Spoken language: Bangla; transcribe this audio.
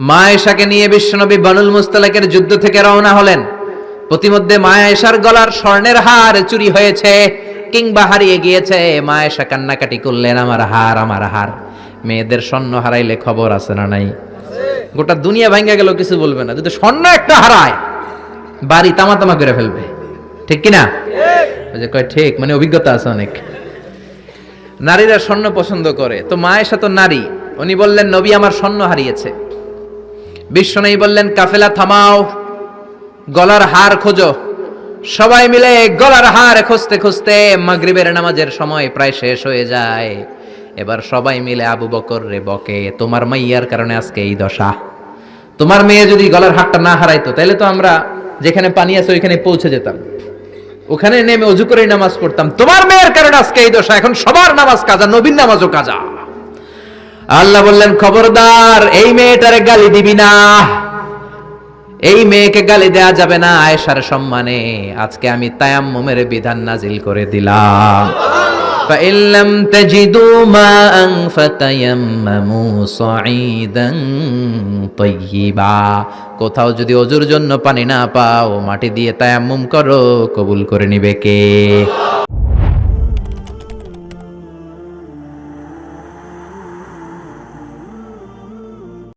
মা এশাকে নিয়ে বিশ্বনবী বানুল মুস্তালাকের যুদ্ধ থেকে রওনা হলেন। প্রতিমধ্যে মা এশার গলার স্বর্ণের হার চুরি হয়েছে কিংবা হারিয়ে গিয়েছে। মা এশা কান্নাকাটি করলেন আমার হার আমার হার। মেয়েদের স্বর্ণ হারাইলে খবর আছে না নাই? গোটা দুনিয়া ভাঙ্গা গেল কিছু বলবে না। যদি স্বর্ণ একটা হারায় বাড়ি তামা তামা করে ফেলবে। ঠিক কিনা? যে কয় ঠিক মানে অভিজ্ঞতা আছে অনেক। নারীরা স্বর্ণ পছন্দ করে। তো মায়ের সাথে নারী। উনি বললেন নবী আমার স্বর্ণ হারিয়েছে। বিশ্বনবী বললেন, কাফেলা থামাও, গলার হার খোঁজো। সবাই মিলে গলার হার খুঁজতে খুঁজতে মাগরিবের নামাজের সময় প্রায় শেষ হয়ে যায়। এবার সবাই মিলে আবু বকর রে বকে, তোমার মাইয়ার কারণে আজকে এই দশা। তোমার মেয়ে যদি গলার হারটা না হারাইতো তাহলে তো আমরা যেখানে পানি আছে ওইখানে পৌঁছে যেতাম। ওখানে নেমে অজু করে নামাজ পড়তাম। তোমার মেয়ের কারণে আজকে এই দশা। এখন সবার নামাজ কাজা নবীন নামাজও কাজা। আল্লাহ বললেন খবরদার এই মেয়েটারে গালি দিবি না এই মেয়েকে গালি দেয়া যাবে না আয়েশার সম্মানে আজকে আমি তায়াম্মুমের বিধান নাজিল করে দিলাম فإن لم تجدوا ماء فتيمموا صعيدا طيبا কোথাও যদি অজুর জন্য পানি না পাও মাটি দিয়ে তায়াম্মুম করো কবুল করে নিবে কে